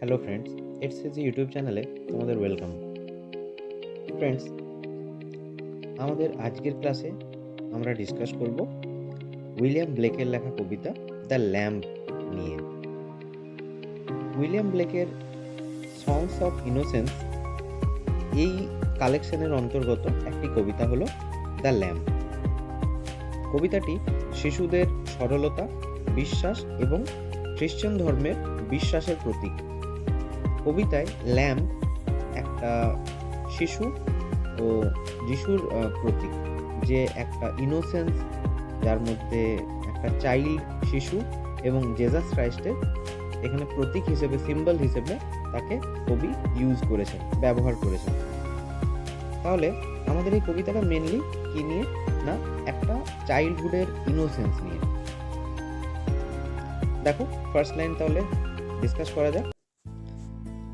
Hello friends it's is YouTube চ্যানেলে তোমাদের welcome. Friends, আমাদের আজকের ক্লাসে আমরা ডিসকাস করব উইলিয়াম ব্লেকের লেখা কবিতা দ্য ল্যাম্প নিয়ে। উইলিয়াম ব্লেকের সংস অফ ইনোসেন্স এই কালেকশনের অন্তর্গত একটি কবিতা হলো দ্য ল্যাম্প। কবিতাটি শিশুদের সরলতা, বিশ্বাস এবং খ্রিশ্চান ধর্মের বিশ্বাসের প্রতীক। কবিতায় ল্যাম্প একটা শিশু ও যিশুর প্রতীক, যে একটা ইনোসেন্স যার মধ্যে একটা চাইল্ড শিশু এবং জেজাস ক্রাইস্টের এখানে প্রতীক হিসেবে সিম্বল হিসেবে তাকে কবি ইউজ করেছেন, ব্যবহার করেছেন। তাহলে আমাদের এই কবিতাটা মেনলি কি নিয়ে? না, একটা চাইল্ডহুডের ইনোসেন্স নিয়ে। দেখো ফার্স্ট লাইন তাহলে ডিসকাস করা যাক।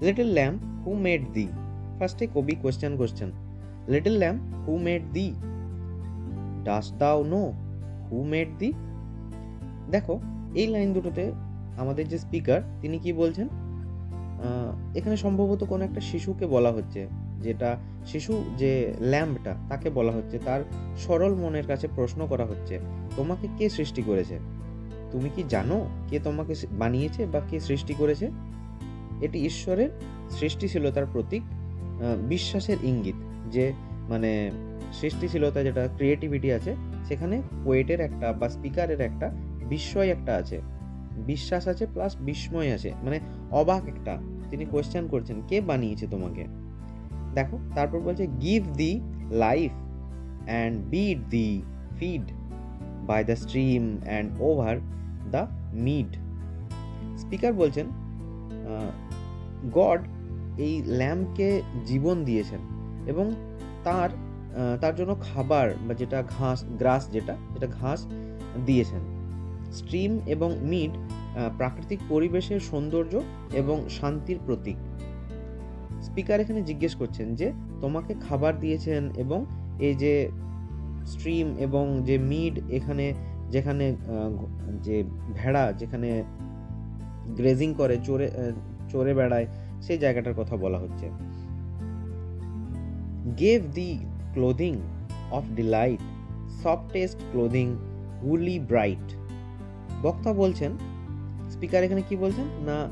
Little lamb who made the ফার্স্টে কবি question question little lamb who made the dost thou know who made the দেখো, এই লাইন দুটোতে আমাদের যে স্পিকার তিনি কি বলছেন? এখানে সম্ভবত কোনো একটা শিশুকে বলা হচ্ছে, যেটা শিশু যে ল্যাম্পটা, তাকে বলা হচ্ছে। তার সরল মনের কাছে প্রশ্ন করা হচ্ছে, তোমাকে কে সৃষ্টি করেছে? তুমি কি জানো কে তোমাকে বানিয়েছে বা কে সৃষ্টি করেছে? এটি ঈশ্বরের সৃষ্টিশীলতার প্রতীক বিশ্বাসের ইঙ্গিত যে মানে সৃষ্টিশীলতা যেটা ক্রিয়েটিভিটি আছে, সেখানে পোয়েটের একটা বা স্পিকারের একটা বিস্ময় একটা আছে। বিশ্বাস আছে প্লাস বিস্ময় আছে মানে অবাক একটা। তিনি কোয়েশ্চেন করছেন, কে বানিয়েছে তোমাকে? দেখো, তারপর বলছে give thee life and bid thee feed by the stream and over the mead speaker বলছেন গড এই ল্যাম্পকে জীবন দিয়েছেন এবং তার তার জন্য খাবার বা যেটা ঘাস, গ্রাস যেটা যেটা ঘাস দিয়েছেন। স্ট্রিম এবং মিড প্রাকৃতিক পরিবেশের সৌন্দর্য এবং শান্তির প্রতীক। স্পিকার এখানে জিজ্ঞেস করছেন যে, তোমাকে খাবার দিয়েছেন এবং এই যে স্ট্রিম এবং যে মিড এখানে, যেখানে যে ভেড়া যেখানে গ্রেজিং করে চড়ে চড়ে বেড়ায়, সেই জায়গাটার কথা বলা হচ্ছে। Gave thee clothing of delight softest clothing woolly bright বক্তা বলছেন স্পিকার এখানে কি বলছেন? না,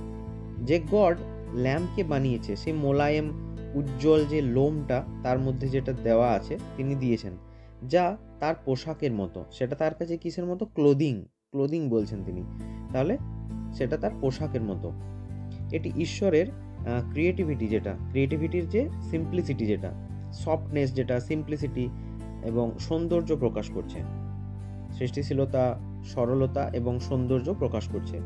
যে গড ল্যাম্পকে বানিয়েছে, সেই মোলায়েম উজ্জ্বল যে লোমটা, তার মধ্যে যেটা দেওয়া আছে, তিনি দিয়েছেন, যা তার পোশাকের মতো। সেটা তার কাছে কিসের মতো? ক্লোদিং ক্লোদিং বলছেন তিনি। তাহলে সেটা তার পোশাকের মতো। এটি ঈশ্বরের ক্রিয়েটিভিটি যেটা ক্রিয়েটিভিটির যে সিম্পলিসিটি যেটা সফটনেস যেটা সিম্পলিসিটি এবং সৌন্দর্য প্রকাশ করছে। সৃষ্টিশীলতা, সরলতা এবং সৌন্দর্য প্রকাশ করছে।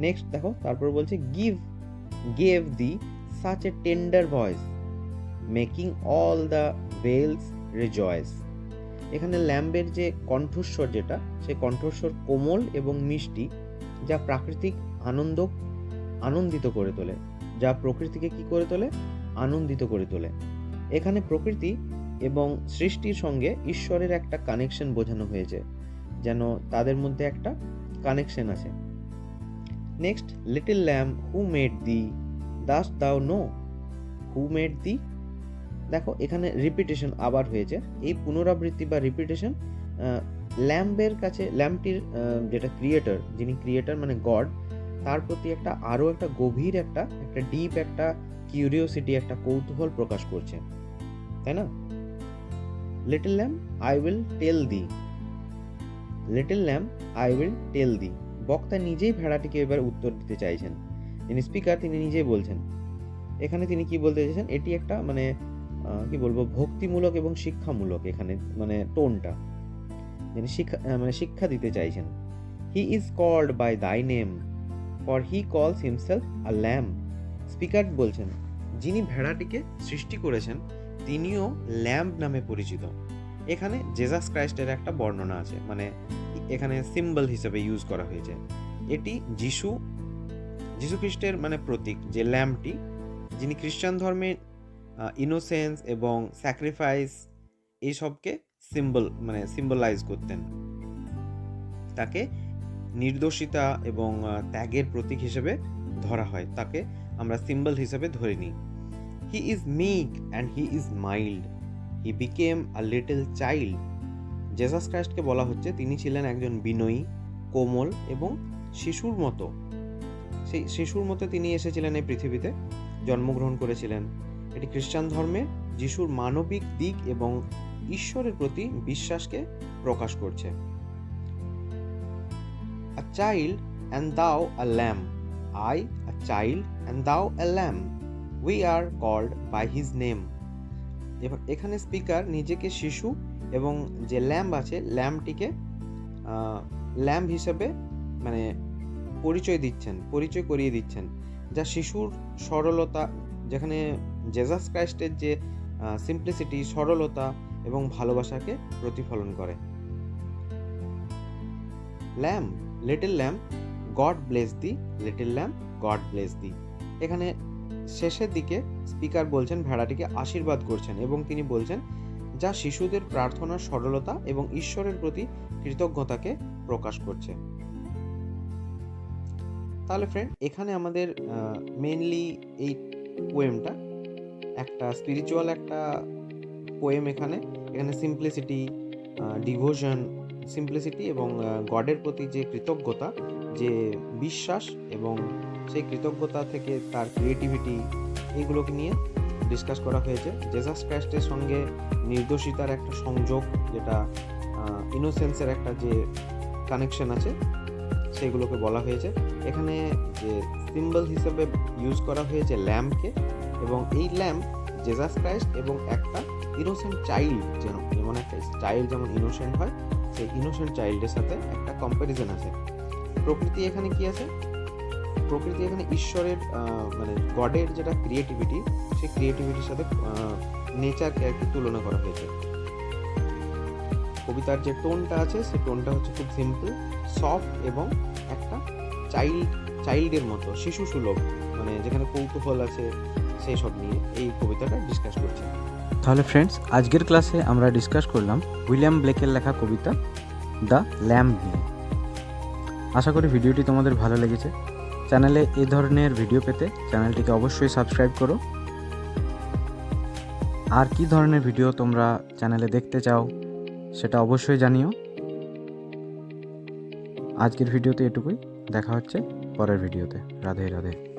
নেক্সট দেখো, তারপর বলছে give gave thee such a tender voice making all the vales rejoice এখানে ল্যাম্বের যে কণ্ঠস্বর যেটা সেই কণ্ঠস্বর কোমল এবং মিষ্টি, যা প্রাকৃতিক আনন্দ আনন্দিত করে তোলে। যা প্রকৃতিকে কি করে তোলে? আনন্দিত করে তোলে। এখানে প্রকৃতি এবং সৃষ্টির সঙ্গে ঈশ্বরের একটা কানেকশন বোঝানো হয়েছে, যেন তাদের মধ্যে একটা কানেকশন আছে। Next little lamb who made thee dost thou know who made the দেখো, এখানে রিপিটেশন আবার হয়েছে। এই পুনরাবৃত্তি বা রিপিটেশন ল্যাম্বের কাছে ল্যাম্পটির যেটা ক্রিয়েটর যিনি ক্রিয়েটর মানে গড তার প্রতি একটা আরও একটা গভীর একটা একটা ডিপ একটা কিউরিওসিটি একটা কৌতূহল প্রকাশ করছে। তাই না? Little lamb I will tell thee little lamb I will tell thee বক্তা নিজেই ভেড়াটিকে এবার উত্তর দিতে চাইছেন। যিনি স্পিকার তিনি নিজেই বলছেন। এখানে তিনি কি বলতে চাইছেন? এটি একটা মানে কি বলব, ভক্তিমূলক এবং শিক্ষামূলক এখানে মানে টোনটা। যিনি শিক্ষা মানে শিক্ষা দিতে চাইছেন। He is called by thy name for he calls himself a lamp speaker বলছেন, যিনি ভেড়াটিকে সৃষ্টি করেছেন, তিনিও ল্যাম্প নামে পরিচিত। এখানে জেজাস ক্রাইস্টের একটা বর্ণনা আছে মানে এখানে সিম্বল হিসেবে ইউজ করা হয়েছে। এটি যিশু যিশু খ্রিস্টের মানে প্রতীক, যে ল্যাম্পটি, যিনি খ্রিস্টান ধর্মে ইনোসেন্স এবং স্যাক্রিফাইস এইসবকে সিম্বল মানে সিম্বলাইজ করতেন। তাকে নির্দোষিতা এবং ত্যাগের প্রতীক হিসেবে ধরা হয়। তাকে আমরা সিম্বল হিসেবে ধরে নিই। He is meek and he is mild he became a little child Jesus ক্রাইস্টকে বলা হচ্ছে তিনি ছিলেন একজন বিনয়ী, কোমল এবং শিশুর মতো। সেই শিশুর মতো তিনি এসেছিলেন এই পৃথিবীতে, জন্মগ্রহণ করেছিলেন। এটি খ্রিস্টান ধর্মে যিশুর মানবিক দিক এবং ঈশ্বরের প্রতি বিশ্বাসকে প্রকাশ করছে। A child and thou a lamb I a child and thou a lamb we are called by his name এবার এখানে স্পিকার নিজেকে শিশু এবং যে ল্যাম্প আছে ল্যাম্পটিকে ল্যাম্প হিসেবে মানে পরিচয় দিচ্ছেন, পরিচয় করিয়ে দিচ্ছেন। যা শিশুর সরলতা, যেখানে জেজাস ক্রাইস্টের যে সিম্পলিসিটি সরলতা এবং ভালোবাসাকে প্রতিফলন করে। Lamb little lamb God bless thee little lamb God bless thee এখানে শেষের দিকে স্পিকার বলছেন, ভেড়াটিকে আশীর্বাদ করছেন এবং তিনি বলছেন, যা শিশুদের প্রার্থনার সরলতা এবং ঈশ্বরের প্রতি কৃতজ্ঞতাকে প্রকাশ করছে। তাহলে ফ্রেন্ড এখানে আমাদের মেনলি এই পোয়েমটা একটা স্পিরিচুয়াল একটা পোয়েম এখানে। এখানে সিম্পলিসিটি ডিভোশন সিম্পলিসিটি এবং গডের প্রতি যে কৃতজ্ঞতা, যে বিশ্বাস এবং সেই কৃতজ্ঞতা থেকে তার ক্রিয়েটিভিটি এইগুলোকে নিয়ে ডিসকাস করা হয়েছে। জেসাস ক্রাইস্টের সঙ্গে নির্দোষিতার একটা সংযোগ যেটা ইনোসেন্সের একটা যে কানেকশন আছে, সেগুলোকে বলা হয়েছে। এখানে যে সিম্বল হিসেবে ইউজ করা হয়েছে ল্যাম্পকে এবং এই ল্যাম্প জেসাস ক্রাইস্ট এবং একটা ইনোসেন্ট চাইল্ড যেন, যেমন একটা চাইল্ড যেমন ইনোসেন্ট হয় সেই ইনোসেন্ট চাইল্ডের সাথে একটা কম্প্যারিজন আছে। প্রকৃতি এখানে কি আছে? প্রকৃতি এখানে ঈশ্বরের মানে গডের যেটা ক্রিয়েটিভিটি সেই ক্রিয়েটিভিটির সাথে নেচারকে আর কি তুলনা করা হয়েছে। কবিতার যে টোনটা আছে, সেই টোনটা হচ্ছে খুব সিম্পল সফট এবং একটা চাইল্ড চাইল্ডের মতো শিশু সুলভ মানে যেখানে কৌতূহল আছে, সেই সব নিয়ে এই কবিতাটা ডিসকাস করছে। তাহলে ফ্রেন্ডস আজকের ক্লাসে আমরা ডিসকাস করলাম উইলিয়াম ব্লেকের লেখা কবিতা দ্য ল্যাম্প নিয়ে। আশা করি ভিডিওটি তোমাদের ভালো লেগেছে। চ্যানেলে এ ধরনের ভিডিও পেতে চ্যানেলটিকে অবশ্যই সাবস্ক্রাইব করো। আর কি ধরনের ভিডিও তোমরা চ্যানেলে দেখতে চাও, সেটা অবশ্যই জানিও। আজকের ভিডিওতে এটুকুই। দেখা হচ্ছে পরের ভিডিওতে রাধে রাধে।